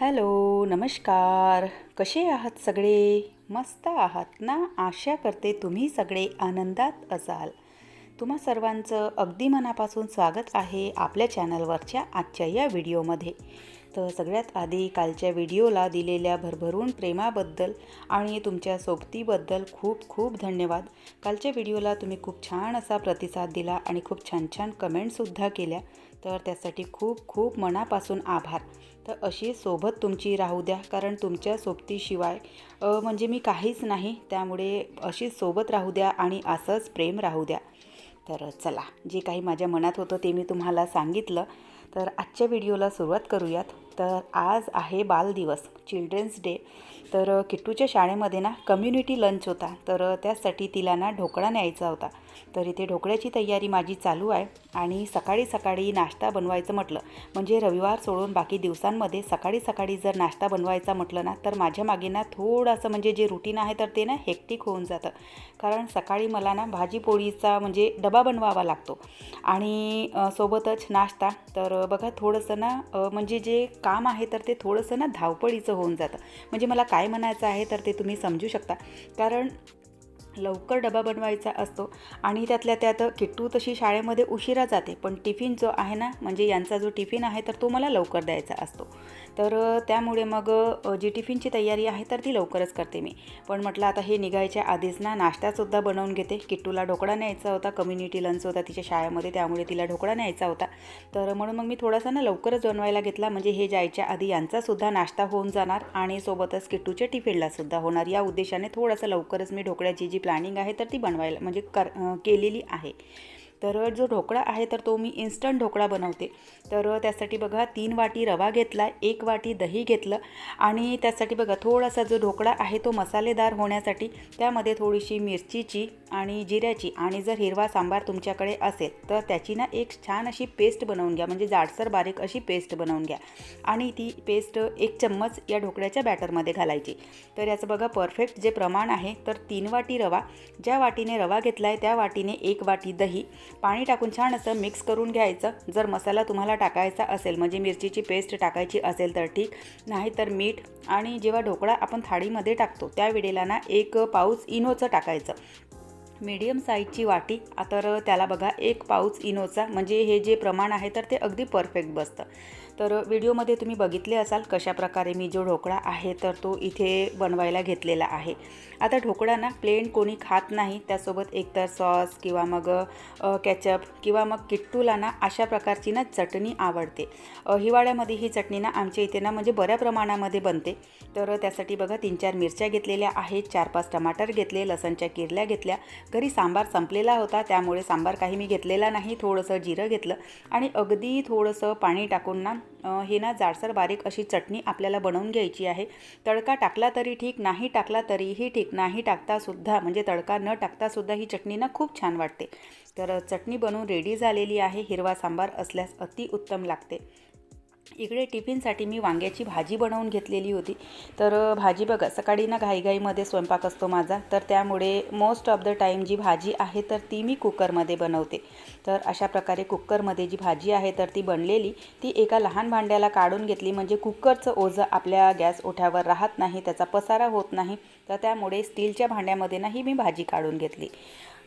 Hello नमस्कार. कसे आहात सगळे? मस्त आहात ना? आशा करते तुम्ही सगळे आनंदात असाल. तुम्हा सर्वांचं अगदी मनापासून स्वागत आहे आपल्या चॅनलवरच्या आजच्या या व्हिडिओमध्ये. तर सगळ्यात आधी कालच्या व्हिडिओला दिलेल्या भरभरून प्रेमाबद्दल आणि तुमच्या सोबतीबद्दल खूप खूप धन्यवाद. कालच्या व्हिडिओला तुम्ही खूप छान असा प्रतिसाद दिला आणि खूप छान छान कमेंटसुद्धा केल्या. तर त्यासाठी खूप खूप मनापासून आभार. तर अशी सोबत तुमची राहू द्या कारण तुमच्या सोबतीशिवाय म्हणजे मी काहीच नाही. त्यामुळे अशीच सोबत राहू द्या आणि असंच प्रेम राहू द्या. तर चला जे काही माझ्या मनात होतं ते मी तुम्हाला सांगितलं. तर आजच्या व्हिडिओला सुरुवात करूयात. तर आज आहे बालदिवस चिल्ड्रन्स डे. तर किट्टूच्या शाळेमध्ये ना कम्युनिटी लंच होता. तर त्यासाठी तिला ना ढोकळा न्यायचा होता. तर इथे ढोकळ्याची तयारी माझी चालू आहे. आणि सकाळी सकाळी नाश्ता बनवायचं म्हटलं. म्हणजे रविवार सोडून बाकी दिवसांमध्ये सकाळी सकाळी जर नाश्ता बनवायचा म्हटलं ना तर माझ्या मागे ना थोडंसं म्हणजे जे रुटीन आहे तर ते ना हेक्टिक होऊन जातं. कारण सकाळी मला ना भाजी पोळीचा म्हणजे डबा बनवावा लागतो. आणि सोबतच नाश्ता. तर बघा थोडंसं ना म्हणजे जे काम आहे तर ते थोडंसं ना धावपळीचं होऊन जातं. म्हणजे मला काय म्हणायचं आहे तर ते तुम्ही समजू शकता. कारण लवकर डबा बनवायचा असतो आणि त्यातल्या त्यात किट्टू तशी शाळेमध्ये उशिरा जाते पण टिफिन जो आहे ना म्हणजे यांचा जो टिफिन आहे तर तो मला लवकर द्यायचा असतो. तर त्यामुळे मग जी टिफिनची तयारी आहे तर ती लवकरच करते मी. पण म्हटलं आता हे निघायच्या आधीच ना नाश्तासुद्धा बनवून घेते. किट्टूला ढोकळा न्यायचा होता कम्युनिटी लंच होता तिच्या शाळेमध्ये त्यामुळे तिला ढोकळा न्यायचा होता. तर म्हणून मग मी थोडासा ना लवकरच बनवायला घेतला. म्हणजे हे जायच्या आधी यांचासुद्धा नाश्ता होऊन जाणार आणि सोबतच किट्टूच्या टिफिनलासुद्धा होणार. या उद्देशाने थोडासा लवकरच मी ढोकळ्याची जी प्लॅनिंग आहे तर ती बनवायला म्हणजे कर केलेली आहे. तर जो ढोकळा आहे तर तो मी इन्स्टंट ढोकळा बनवते. तर त्यासाठी बघा तीन वाटी रवा घेतला एक वाटी दही घेतलं आणि त्यासाठी बघा थोडासा जो ढोकळा आहे तो मसालेदार होण्यासाठी त्यामध्ये थोडीशी मिरचीची आणि जिऱ्याची आणि जर हिरवा सांबार तुमच्याकडे असेल तर त्याची ना एक छान अशी पेस्ट बनवून घ्या. म्हणजे जाडसर बारीक अशी पेस्ट बनवून घ्या. आणि ती पेस्ट एक चम्मच या ढोकळ्याच्या बॅटरमध्ये घालायची. तर याचं बघा परफेक्ट जे प्रमाण आहे तर तीन वाटी रवा. ज्या वाटीने रवा घेतला आहे त्या वाटीने एक वाटी दही. पाणी टाकून छान असं मिक्स करून घ्यायचं. जर मसाला तुम्हाला टाकायचा असेल म्हणजे मिरचीची पेस्ट टाकायची असेल तर ठीक. नाहीतर मीठ आणि जेव्हा ढोकळा आपण थाळीमध्ये टाकतो त्यावेळेला ना एक पाऊस इनोचं टाकायचं. मीडियम साईजची वाटी तर त्याला बघा एक पाऊच इनोचा म्हणजे हे जे प्रमाण आहे तर ते अगदी परफेक्ट बसतं. तर व्हिडिओमध्ये तुम्ही बघितले असाल कशा प्रकारे मी जो ढोकळा आहे तर तो इथे बनवायला घेतलेला आहे. आता ढोकळा ना प्लेन कोणी खात नाही त्यासोबत एकतर सॉस किंवा मग कॅचअप किंवा मग किट्टूला ना अशा प्रकारची ना चटणी आवडते. हिवाळ्यामध्ये ही चटणी ना आमच्या इथे ना म्हणजे बऱ्या प्रमाणामध्ये बनते. तर त्यासाठी बघा तीन चार मिरच्या घेतलेल्या आहेत चार पाच टमाटर घेतले लसणच्या किरल्या घेतल्या. घरी सांबार संपलेला होता त्यामुळे सांबार काही मी घेतलेला नाही थोडंसं जिरं घेतलं आणि अगदी थोडंसं पाणी टाकून ना हे ना जाडसर बारीक अशी चटणी आपल्याला बनवून घ्यायची आहे. तडका टाकला तरी ठीक नाही टाकला तरीही ठीक नाही टाकतासुद्धा म्हणजे तडका न टाकतासुद्धा ही चटणी ना खूप छान वाटते. तर चटणी बनवून रेडी झालेली आहे. हिरवा सांबार असल्यास अतिउत्तम लागते. इकडे टिफिनसाठी मी वांग्याची भाजी बनवून घेतलेली होती. तर भाजी बघा सकाळी ना घाईघाईमध्ये स्वयंपाक असतो माझा. तर त्यामुळे मोस्ट ऑफ द टाईम जी भाजी आहे तर ती मी कुकरमध्ये बनवते. तर अशा प्रकारे कुकरमध्ये जी भाजी आहे तर ती बनलेली. ती एका लहान भांड्याला काढून घेतली. म्हणजे कुकरचं ओझं आपल्या गॅस ओठ्यावर राहत नाही त्याचा पसारा होत नाही. तर त्यामुळे स्टीलच्या भांड्यामध्ये नाही मी भाजी काढून घेतली.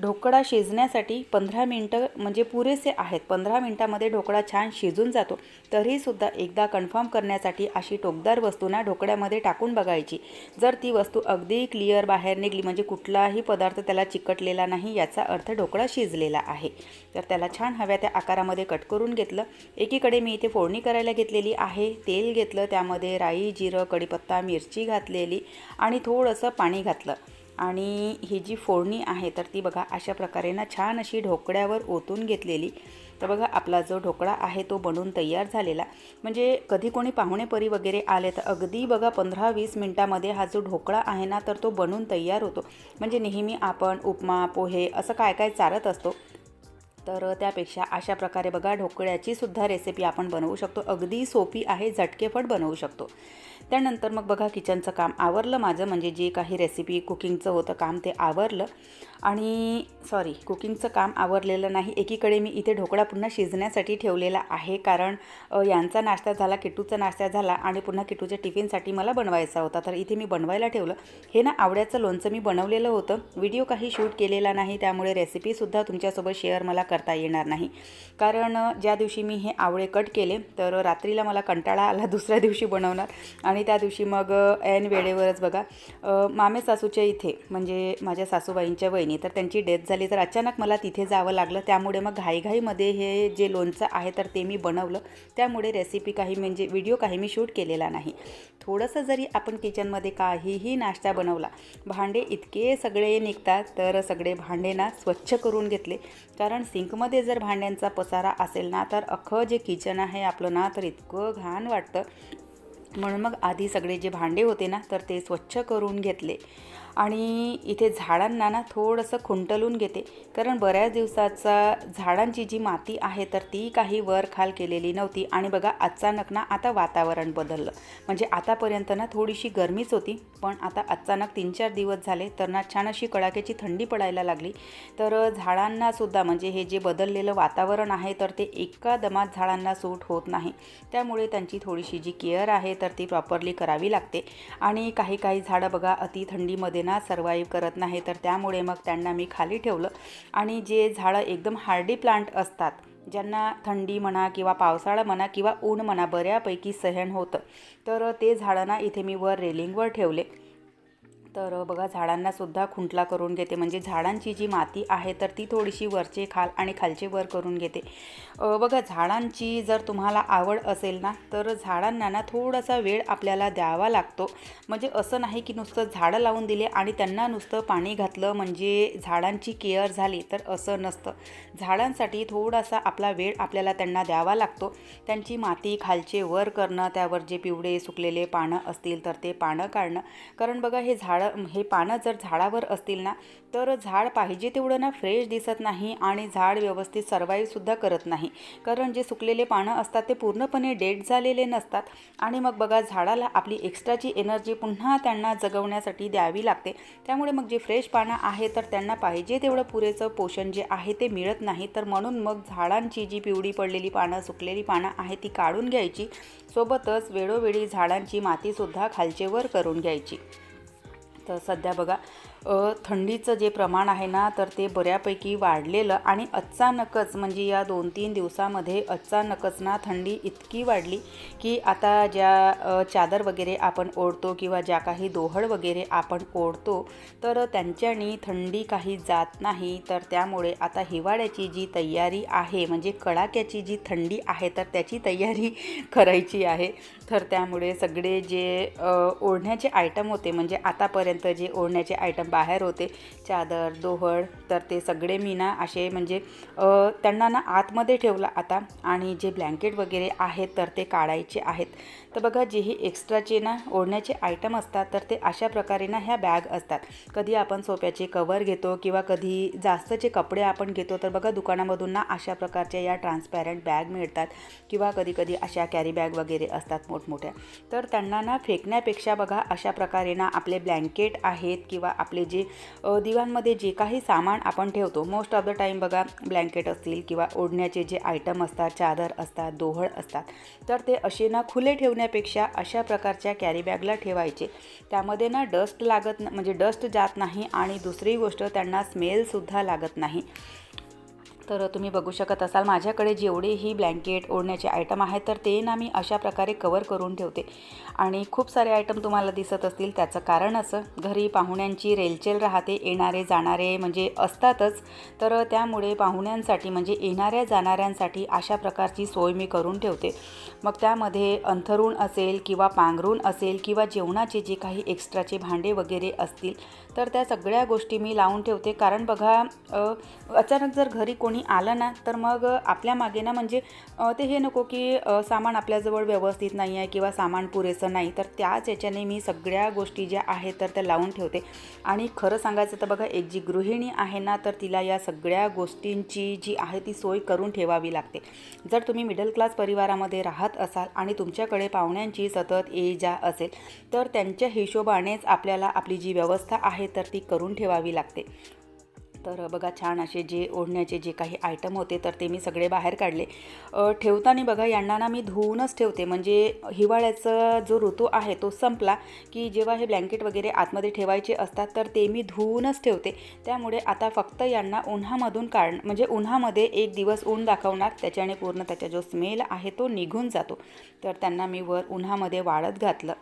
ढोकळा शिजण्यासाठी पंधरा मिनटं म्हणजे पुरेसे आहेत. पंधरा मिनटामध्ये ढोकळा छान शिजून जातो. तरीसुद्धा एकदा कन्फर्म करण्यासाठी अशी टोकदार वस्तू ना ढोकळ्यामध्ये टाकून बघायची. जर ती वस्तू अगदी क्लिअर बाहेर निघली म्हणजे कुठलाही पदार्थ त्याला चिकटलेला नाही याचा अर्थ ढोकळा शिजलेला आहे. तर त्याला छान हव्या त्या आकारामध्ये कट करून घेतलं. एकीकडे मी इथे फोडणी करायला घेतलेली आहे. तेल घेतलं. त्यामध्ये राई जिरं कढीपत्ता मिरची घातलेली आणि थोडंसं पाणी घातलं. आणि ही जी फोडणी आहे तर ती बघा अशा प्रकारे ना छान अशी ढोकळ्यावर ओतून घेतलेली. तर बघा आपला जो ढोकळा आहे तो बनून तयार झालेला. म्हणजे कधी कोणी पाहुणेपरी वगैरे आले तर अगदी बघा पंधरा वीस मिनटामध्ये हा जो ढोकळा आहे ना तर तो बनून तयार होतो. म्हणजे नेहमी आपण उपमा पोहे असं काय काय चालत असतो तर त्यापेक्षा अशा प्रकारे बघा ढोकळ्याची सुद्धा रेसिपी आपण बनवू शकतो. अगदी सोपी आहे झटकेपट बनवू शकतो. त्यानंतर मग बघा किचनचं काम आवरलं माझं म्हणजे जे काही रेसिपी कुकिंगचं होतं काम ते आवरलं. आणि सॉरी कुकिंगचं काम आवरलेलं नाही. एकीकडे मी इथे ढोकळा पुन्हा शिजण्यासाठी ठेवलेला आहे कारण यांचा नाश्ता झाला किटूचा नाश्ता झाला आणि पुन्हा किटूच्या टिफिनसाठी मला बनवायचा होता. तर इथे मी बनवायला ठेवलं. हे ना आवड्याचं लोणचं मी बनवलेलं होतं. व्हिडिओ काही शूट केलेला नाही त्यामुळे रेसिपीसुद्धा तुमच्यासोबत शेअर मला करता येणार नाही. कारण ज्या दिवशी मी हे आवळे कट केले तर रात्रीला मला कंटाळा आला दुसऱ्या दिवशी बनवणार. आणि त्या दिवशी मग ऐन वेळेवरच बघा मामे सासूच्या इथे म्हणजे माझ्या सासूबाईंच्या वहिनी तर त्यांची डेथ झाली तर अचानक मला तिथे जावं लागलं. त्यामुळे मग घाईघाईमध्ये हे जे लोणचं आहे तर ते मी बनवलं. त्यामुळे रेसिपी काही म्हणजे व्हिडिओ काही मी शूट केलेला नाही. थोडंसं जरी आपण किचनमध्ये काहीही नाश्ता बनवला भांडे इतके सगळे निघतात तर सगळे भांडे ना स्वच्छ करून घेतले. कारण सिंकमध्ये जर भांड्यांचा पसारा असेल ना तर अख्खं जे किचन आहे आपलं ना तर इतकं घाण वाटतं. म्हणून मग आधी सगळे जे भांडे होते ना तर ते स्वच्छ करून घेतले. आणि इथे झाडांना ना थोडंसं खुंटलून घेते. कारण बऱ्याच दिवसाचा झाडांची जी माती आहे तर ती काही वर खाल केलेली नव्हती. आणि बघा अचानक ना आता वातावरण बदललं. म्हणजे आतापर्यंत ना थोडीशी गरमीच होती पण आता अचानक तीन चार दिवस झाले तर ना छान अशी कडाक्याची थंडी पडायला लागली. तर झाडांना सुद्धा म्हणजे हे जे बदललेलं वातावरण आहे तर ते एका दमात झाडांना सूट होत नाही. त्यामुळे त्यांची थोडीशी जी केअर आहे तर ती प्रॉपरली करावी लागते. आणि काही काही झाडं बघा अति थंडीमध्ये ना सर्वाईव्ह करत नाही. तर त्यामुळे मग त्यांना मी खाली ठेवलं. आणि जे झाडं एकदम हार्डी प्लांट असतात ज्यांना थंडी म्हणा किंवा पावसाळा म्हणा किंवा ऊन म्हणा बऱ्यापैकी सहन होतं तर ते झाडं ना इथे मी वर रेलिंगवर ठेवले. तर बघा झाडांनासुद्धा खुंटला करून घेते. म्हणजे झाडांची जी माती आहे तर ती थोडीशी वरचे खाल आणि खालचे वर करून घेते. बघा झाडांची जर तुम्हाला आवड असेल ना तर झाडांना ना थोडासा वेळ आपल्याला द्यावा लागतो. म्हणजे असं नाही की नुसतं झाडं लावून दिले आणि त्यांना नुसतं पाणी घातलं म्हणजे झाडांची केअर झाली तर असं नसतं. झाडांसाठी थोडासा आपला वेळ आपल्याला त्यांना द्यावा लागतो. त्यांची माती खालचे वर करणं त्यावर जे पिवळे सुकलेले पानं असतील तर ते पानं काढणं. कारण बघा हे झाड हे पानं जर झाडावर असतील ना तर झाड पाहिजे तेवढं ना फ्रेश दिसत नाही आणि झाड व्यवस्थित सर्वाईवसुद्धा करत नाही. कारण जे सुकलेले पानं असतात ते पूर्णपणे डेड झालेले नसतात. आणि मग बघा झाडाला आपली एक्स्ट्राची एनर्जी पुन्हा त्यांना जगवण्यासाठी द्यावी लागते. त्यामुळे मग जे फ्रेश पानं आहे तर त्यांना पाहिजे तेवढं पुरेसं पोषण जे आहे ते मिळत नाही. तर म्हणून मग झाडांची जी पिवळी पडलेली पानं सुकलेली पानं आहे ती काढून घ्यायची. सोबतच वेळोवेळी झाडांची मातीसुद्धा खालचेवर करून घ्यायची. तर सध्या बघा थंडीचं जे प्रमाण आहे ना तर ते बऱ्यापैकी वाढलेलं आणि अचानकच म्हणजे या दोन तीन दिवसामध्ये अचानकच ना थंडी इतकी वाढली की आता ज्या चादर वगैरे आपण ओढतो किंवा ज्या काही दोहळ वगैरे आपण ओढतो तर त्यांच्यानी थंडी काही जात नाही. तर त्यामुळे आता हिवाळ्याची जी तयारी आहे म्हणजे कडाक्याची जी थंडी आहे तर त्याची तयारी करायची आहे. तर त्यामुळे सगळे जे ओढण्याचे आयटम होते म्हणजे आतापर्यंत जे ओढण्याचे आयटम बाहेर होते चादर दोहड तर ते सगळे मी ना असे म्हणजे त्यांना ना आतमध्ये ठेवलं आता. आणि जे ब्लँकेट वगैरे आहेत तर ते काढायचे आहेत. तर बघा जेही एक्स्ट्राचे ना ओढण्याचे आयटम असतात तर ते अशा प्रकारे ना ह्या बॅग असतात. कधी आपण सोप्याचे कवर घेतो किंवा कधी जास्तचे कपडे आपण घेतो तर बघा दुकानामधून ना अशा प्रकारच्या या ट्रान्सपॅरंट बॅग मिळतात. किंवा कधी कधी अशा कॅरी बॅग वगैरे असतात मोठमोठ्या. तर त्यांना ना फेकण्यापेक्षा बघा अशा प्रकारे ना आपले ब्लँकेट आहेत किंवा आपले जे दिवांमध्ये दिवाणमध्ये जे काही सामान आपण ठेवतो मोस्ट ऑफ द टाईम बघा ब्लँकेट असतील किंवा ओढण्याचे जे आयटम असतात चादर असतात दोहळ असतात तर ते असे ना खुले ठेवण्यापेक्षा अशा प्रकारच्या कॅरीबॅगला ठेवायचे. त्यामध्ये ना डस्ट लागत म्हणजे डस्ट जात नाही आणि दुसरी गोष्ट त्यांना स्मेलसुद्धा लागत नाही. तर तुम्ही बघू शकत असाल माझ्याकडे जेवढेही ब्लँकेट ओढण्याचे आयटम आहेत तर ते ना मी अशा प्रकारे कवर करून ठेवते. आणि खूप सारे आयटम तुम्हाला दिसत असतील त्याचं कारण असं घरी पाहुण्यांची रेलचेल राहते येणारे जाणारे म्हणजे असतातच. तर त्यामुळे पाहुण्यांसाठी म्हणजे येणाऱ्या जाणाऱ्यांसाठी अशा प्रकारची सोय मी करून ठेवते. मग त्यामध्ये अंथरूण असेल किंवा पांघरूण असेल किंवा जेवणाचे जे काही एक्स्ट्राचे भांडे वगैरे असतील तर त्या सगळ्या गोष्टी मी लावून ठेवते. कारण बघा अचानक जर घरी कोणी आणि आलं ना तर मग आपल्या मागे ना म्हणजे ते हे नको की सामान आपल्याजवळ व्यवस्थित नाही आहे किंवा सामान पुरेसं नाही तर त्याच याच्याने मी सगळ्या गोष्टी ज्या आहेत तर त्या लावून ठेवते. आणि खरं सांगायचं तर बघा एक जी गृहिणी आहे ना तर तिला या सगळ्या गोष्टींची जी आहे ती सोय करून ठेवावी लागते. जर तुम्ही मिडल क्लास परिवारामध्ये राहत असाल आणि तुमच्याकडे पाहुण्यांची सतत ये जा असेल तर त्यांच्या हिशोबानेच आपल्याला आपली जी व्यवस्था आहे तर ती करून ठेवावी लागते. तर बघा छान असे जे ओढण्याचे जे काही आयटम होते तर ते मी सगळे बाहेर काढले. ठेवताना बघा यांना ना मी धुवूनच ठेवते. म्हणजे हिवाळ्याचा जो ऋतू आहे तो संपला की जेव्हा हे ब्लँकेट वगैरे आतमध्ये ठेवायचे असतात तर ते मी धुवूनच ठेवते. त्यामुळे आता फक्त यांना उन्हामधून काढ म्हणजे उन्हामध्ये एक दिवस ऊन दाखवणार त्याच्याने पूर्ण त्याचा जो स्मेल आहे तो निघून जातो. तर त्यांना मी वर उन्हामध्ये वाळत घातलं.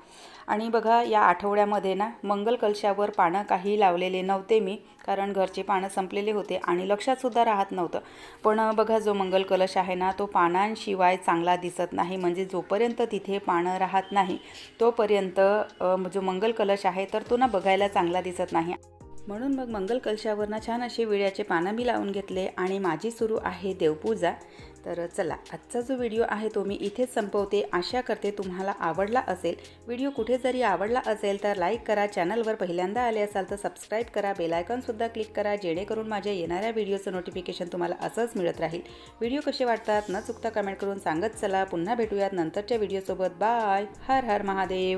आणि बघा या आठवड्यामध्ये ना मंगल कलशावर पानं काही लावलेले नव्हते मी कारण घरचे पानं संपलेले होते आणि लक्षातसुद्धा राहत नव्हतं. पण बघा जो मंगल कलश आहे ना तो पानांशिवाय चांगला दिसत नाही. म्हणजे जोपर्यंत तिथे पानं राहत नाही तोपर्यंत जो मंगल कलश आहे तर तो ना बघायला चांगला दिसत नाही. म्हणून मग मंगल कलशावर ना छान असे विड्याचे पानं मी लावून घेतले आणि माझी सुरू आहे देवपूजा. तर चला आजचा जो व्हिडिओ आहे तो मी इथेच संपवते. आशा करते तुम्हाला आवडला असेल. व्हिडिओ कुठे जरी आवडला असेल तर लाईक करा चॅनलवर पहिल्यांदा आले असाल तर सबस्क्राईब करा बेलायकॉनसुद्धा क्लिक करा जेणेकरून माझ्या येणाऱ्या व्हिडिओचं नोटिफिकेशन तुम्हाला असंच मिळत राहील. व्हिडिओ कसे वाटतात न चुकता कमेंट करून सांगत चला. पुन्हा भेटूयात नंतरच्या व्हिडिओसोबत. बाय. हर हर महादेव.